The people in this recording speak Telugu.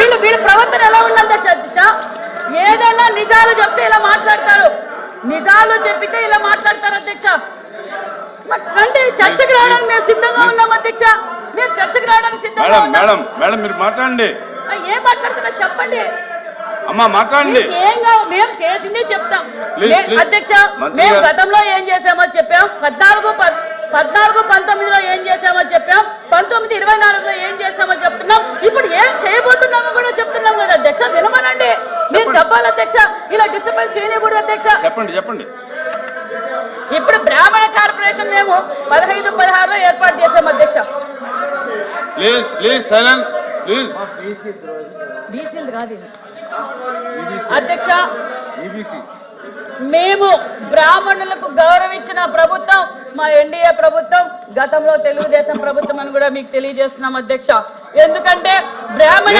వీళ్ళు వీళ్ళ ప్రవర్తన ఎలా ఉంది అధ్యక్ష అధ్యక్ష ఏదైనా నిజాలు చెప్తే ఇలా మాట్లాడతారు. నిజాలు చెప్పితే ఇలా మాట్లాడతారు అధ్యక్ష. రండి చర్చకు రావడానికి మేము సిద్ధంగా ఉన్నాం అధ్యక్ష. మేము చర్చకు రావడానికి సిద్ధంగా మేడం మేడం మేడం మీరు మాట్లాడండి. ఏం మాట్లాడుతున్నా చెప్పండి. అమ్మా మాట్లాడండి. మీకు ఏం కావు మేము చేసింది చెప్తాం. అధ్యక్ష మేము. గతంలో ఏం చేసామో చెప్పాం. పద్నాలుగు పద్- పద్నాలుగు పంతొమ్మిదిలో ఏం చేసామో చెప్పాం. పంతొమ్మిది ఇరవై నాలుగులో ఏం చేస్తామో చెప్తున్నాం ఇప్పుడు ఏం చేయబోతున్నామో కూడా చెప్తున్నాం కదా వినమనండి మీరు. చెప్పాలి అధ్యక్ష. ఇలా డిస్టర్బెన్స్ చేయకూడదు అధ్యక్ష. చెప్పండి చెప్పండి. ఇప్పుడు బ్రాహ్మణ కార్పొరేషన్ మేము పదహైదు పదహారులో ఏర్పాటు చేసాం అధ్యక్ష. Please please silent please. బీసీలు కాదు ఇది. అధ్యక్ష మేము బ్రాహ్మణులకు గౌరవించిన ప్రభుత్వం మా ఎన్డీఏ ప్రభుత్వం గతంలో తెలుగుదేశం ప్రభుత్వం అని కూడా మీకు తెలియజేస్తున్నాం అధ్యక్ష. ఎందుకంటే బ్రాహ్మణ